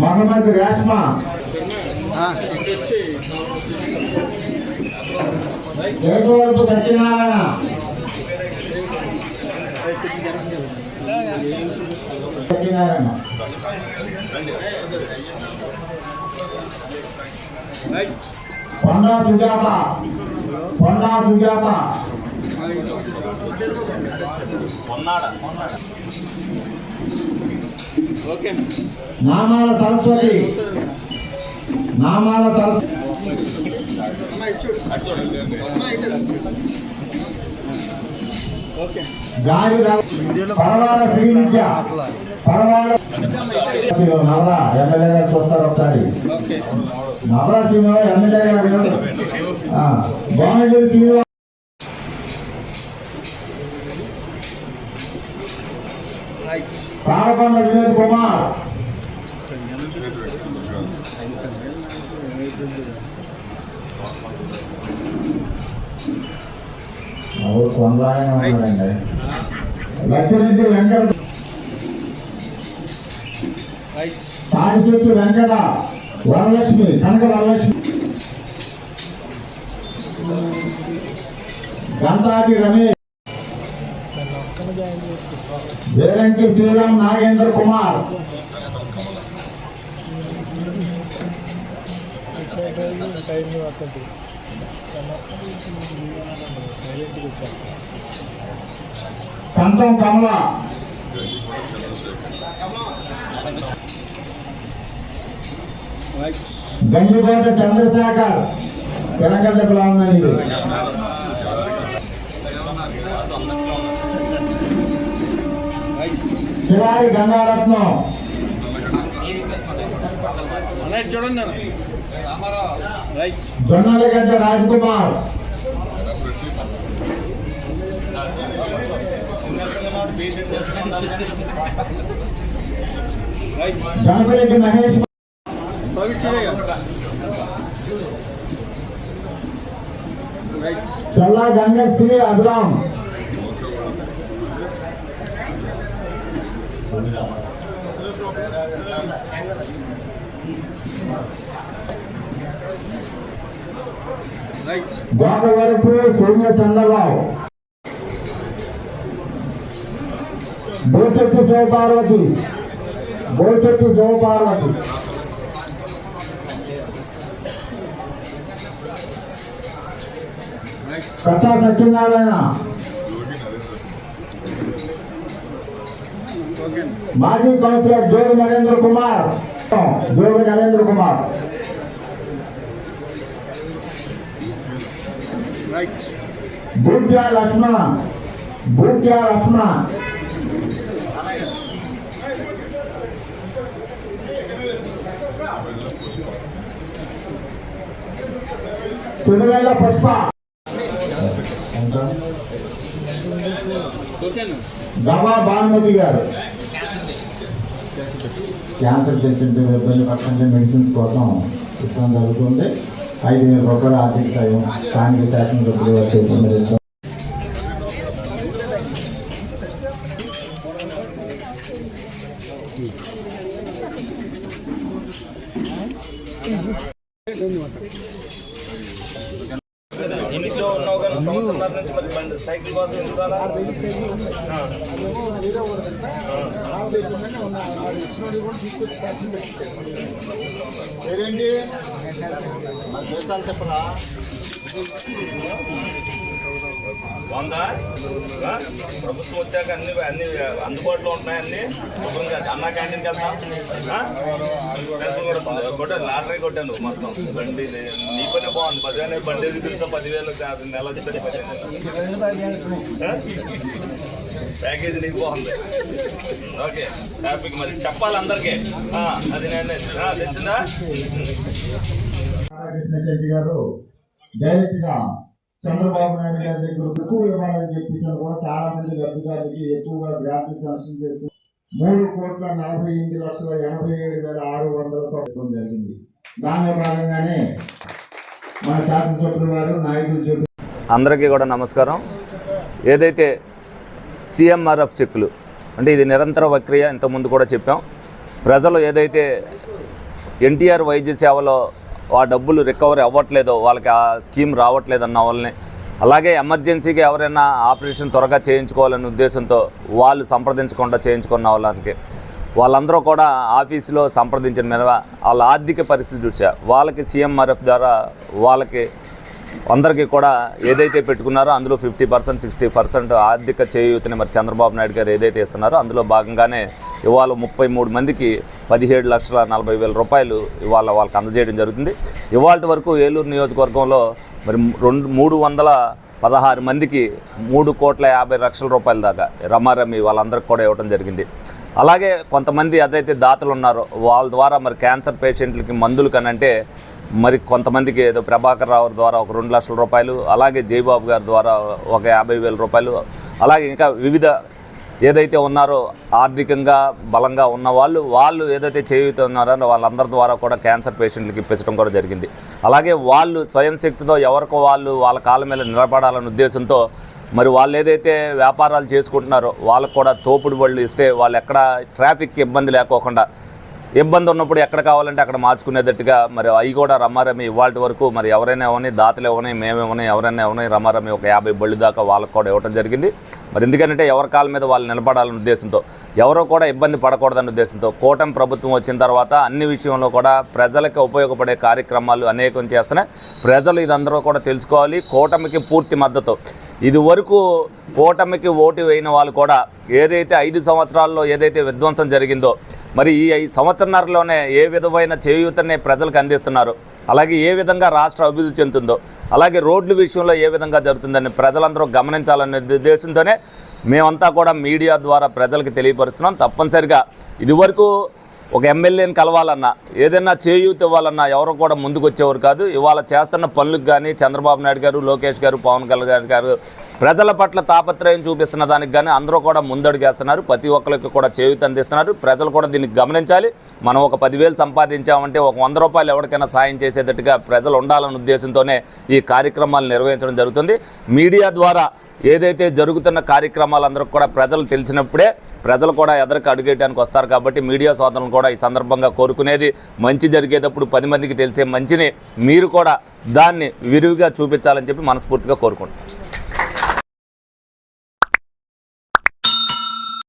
మహమ్మద్ రేష్మా కేశవరపు సత్యనారాయణ. సత్యనారాయణ. కొండా సుజాత. కొండా సుజాత. నామాల సరస్వతి. నామాల సరస్వతి. గాలి రవ- పరవాల శ్రీ విద్య. పరవాల నవరా ఎమ్మెల్యే గారు చూస్తారు ఒకసారి. శ్రీనివాస్ ఎమ్మెల్యే గారు శ్రీనివాస్. తారకొండ వినోద్ కుమార్. లక్ష్మీ వెంకట. తాడిశెట్టి వెంకట. వరలక్ష్మి కనక వరలక్ష్మి. గంటాటి రమేష్. వేరంకి శ్రీరామ్ నాగేంద్ర కుమార్. పంతం కమల. గంగికోట చంద్రశేఖర్. తెలంగాణ ఉందండి ఇది శివారి గంగారత్నం రైట్ చూడండి right Jonnalagadda Raj Kumar right Ganapareddy Mahesh పవిత్రుడే right చల్లా గంగ శ్రీ అభిరామ్ గోకవరపు సౌమ్య చంద్రరావు బోసెట్టి శివపార్వతి బోసెట్టి శివపార్వతి రైట్ కట్టా సత్యనారాయణ ఓకే మాజీ కౌన్సిలర్ జోగి నరేంద్ర కుమార్ జోగి నరేంద్ర కుమార్ రైట్ బూట్యా లక్ష్మణ బూట్యా లక్ష్మణ సుడివేళ్ళ పుష్ప ఓకేనా గవా భానుమతి గారు క్యాన్సర్ పేషెంట్ ఇబ్బంది పక్కనే మెడిసిన్స్ కోసం ఇస్తాం జరుగుతుంది. ఐదు వేల రూపాయల ఆర్థిక సాయం స్థానిక శాసనసభ్యులు వారి చేతుల మీద ఇస్తాం. ఇంట్లో ఉన్నావు కానీ సంవత్సరాల నుంచి మరి బండి సైకిల్ కోసం ఎందుకు? ఆ. పేరేంటి? మన దేశాలు చెప్పరా? వందా? ప్రభుత్వం వచ్చాక అన్ని అన్ని అందుబాటులో ఉంటున్నాయి అన్ని శుభ్రంగా అన్న క్యాంటీన్కి వెళ్తాం. పెన్షన్ కూడా కొట్టాను లాటరీ కొట్టాను మొత్తం. బండి నీ పనే బాగుంది. పదివేలు బండి ఎదుగుతుంటే పదివేలు కాదు. నెల వచ్చేసరికి పదివేలు. ప్యాకేజీ నీకు బాగుంది. ఓకే. హ్యాపీకి మరి. చెప్పాలి అందరికీ. అది నేను. తెచ్చిందా? గారు డైరెక్ట్గా చంద్రబాబు నాయుడు గారి దగ్గర ఎక్కువ ఇవ్వాలని చెప్పేసి కూడా చాలా మంది లబ్ధిదారులకి ఎక్కువగా గ్రాంట్ శాంక్షన్ చేస్తూ మూడు కోట్ల నలభై ఎనిమిది లక్షల ఎనభై ఏడు వేల ఆరు వందల ప్రభుత్వం జరిగింది. దానిలో భాగంగానే మన శాసనసభ్యులు వారు నాయకులు చెప్పి అందరికీ కూడా నమస్కారం. ఏదైతే సిఎంఆర్ఎఫ్ చెక్కులు అంటే ఇది నిరంతర ప్రక్రియ ఇంతకుముందు కూడా చెప్పాం. ప్రజలు ఏదైతే ఎన్టీఆర్ వైద్య సేవలో ఆ డబ్బులు రికవరీ అవ్వట్లేదో వాళ్ళకి ఆ స్కీమ్ రావట్లేదన్న వాళ్ళని. అలాగే ఎమర్జెన్సీగా ఎవరైనా ఆపరేషన్ త్వరగా చేయించుకోవాలనే ఉద్దేశంతో వాళ్ళు సంప్రదించకుండా చేయించుకున్న వాళ్ళకి. వాళ్ళందరూ కూడా ఆఫీసులో సంప్రదించిన మీద వాళ్ళ ఆర్థిక పరిస్థితి చూసా. వాళ్ళకి సీఎంఆర్ఎఫ్ ద్వారా వాళ్ళకి అందరికీ కూడా ఏదైతే పెట్టుకున్నారో అందులో ఫిఫ్టీ పర్సెంట్ సిక్స్టీ పర్సెంట్ ఆర్థిక చేయూతని మరి చంద్రబాబు నాయుడు గారు ఏదైతే ఇస్తున్నారో అందులో భాగంగానే ఇవాళ ముప్పై మూడు మందికి పదిహేడు లక్షల నలభై వేల రూపాయలు ఇవాళ వాళ్ళకి అందజేయడం జరుగుతుంది. ఇవాళ వరకు ఏలూరు నియోజకవర్గంలో మరి రెండు మూడు వందల పదహారు మందికి మూడు కోట్ల యాభై లక్షల రూపాయల దాకా రమారమి వాళ్ళందరికీ కూడా ఇవ్వడం జరిగింది. అలాగే కొంతమంది ఏదైతే దాతలు ఉన్నారో వాళ్ళ ద్వారా మరి క్యాన్సర్ పేషెంట్లకి మందులు కనంటే మరి కొంతమందికి ఏదో ప్రభాకర్ రావు ద్వారా ఒక రెండు లక్షల రూపాయలు అలాగే జయబాబు గారి ద్వారా ఒక యాభై వేల రూపాయలు అలాగే ఇంకా వివిధ ఏదైతే ఉన్నారో ఆర్థికంగా బలంగా ఉన్న వాళ్ళు వాళ్ళు ఏదైతే చేయుతున్నారో వాళ్ళందరి ద్వారా కూడా క్యాన్సర్ పేషెంట్లకి ఇప్పించడం కూడా జరిగింది. అలాగే వాళ్ళు స్వయం శక్తితో ఎవరికో వాళ్ళు వాళ్ళ కాళ్ళ మీద నిలబడాలనే ఉద్దేశంతో మరి వాళ్ళు ఏదైతే వ్యాపారాలు చేసుకుంటున్నారో వాళ్ళకు కూడా తోపుడు బళ్ళు ఇస్తే వాళ్ళు ఎక్కడ ట్రాఫిక్ ఇబ్బంది లేకోకుండా ఇబ్బంది ఉన్నప్పుడు ఎక్కడ కావాలంటే అక్కడ మార్చుకునేటట్టుగా మరి అవి కూడా రమారమి ఇవాళ వరకు మరి ఎవరైనా ఇవ్వని దాతలు ఇవ్వని మేమేమని ఎవరైనా ఇవ్వని రమారమి ఒక యాభై బళ్ళు దాకా వాళ్ళకు కూడా ఇవ్వడం జరిగింది. మరి ఎందుకంటే ఎవరి కాళ్ళ మీద వాళ్ళు నిలబడాలనే ఉద్దేశంతో ఎవరో కూడా ఇబ్బంది పడకూడదనే ఉద్దేశంతో కూటమి ప్రభుత్వం వచ్చిన తర్వాత అన్ని విషయంలో కూడా ప్రజలకు ఉపయోగపడే కార్యక్రమాలు అనేకం చేస్తున్నాయి. ప్రజలు ఇదందరూ కూడా తెలుసుకోవాలి. కూటమికి పూర్తి మద్దతు. ఇది వరకు కూటమికి ఓటు వేయిన వాళ్ళు కూడా ఏదైతే ఐదు సంవత్సరాల్లో ఏదైతే విధ్వంసం జరిగిందో మరి ఈ ఐదు సంవత్సరాలలోనే ఏ విధమైన చేయూతని ప్రజలకు అందిస్తున్నారు? అలాగే ఏ విధంగా రాష్ట్ర అభివృద్ధి చెందుతుందో అలాగే రోడ్ల విషయంలో ఏ విధంగా జరుగుతుందని ప్రజలందరూ గమనించాలనే ఉద్దేశంతోనే మేమంతా కూడా మీడియా ద్వారా ప్రజలకు తెలియపరుస్తున్నాం. తప్పనిసరిగా ఇదివరకు ఒక ఎమ్మెల్యేని కలవాలన్నా ఏదైనా చేయూత ఇవ్వాలన్నా ఎవరు కూడా ముందుకు వచ్చేవారు కాదు. ఇవాళ చేస్తున్న పనులకు కానీ చంద్రబాబు నాయుడు గారు లోకేష్ గారు పవన్ కళ్యాణ్ గారు ప్రజల పట్ల తాపత్రయం చూపిస్తున్న దానికి కానీ అందరూ కూడా ముందడుగేస్తున్నారు. ప్రతి ఒక్కరికి కూడా చేయూత అందిస్తున్నారు. ప్రజలు కూడా దీన్ని గమనించాలి. మనం ఒక పదివేలు సంపాదించామంటే ఒక వంద రూపాయలు ఎవరికైనా సాయం చేసేటట్టుగా ప్రజలు ఉండాలన్న ఉద్దేశంతోనే ఈ కార్యక్రమాలు నిర్వహించడం జరుగుతుంది. మీడియా ద్వారా ఏదైతే జరుగుతున్న కార్యక్రమాలందరూ కూడా ప్రజలు తెలిసినప్పుడే ప్రజలు కూడా ఎదరికి అడుగేయడానికి వస్తారు కాబట్టి మీడియా సోదరులు కూడా ఈ సందర్భంగా కోరుకునేది మంచి జరిగేటప్పుడు పది మందికి తెలిసే మంచిని మీరు కూడా దాన్ని విరివిగా చూపించాలని చెప్పి మనస్ఫూర్తిగా కోరుకుంటున్నాం.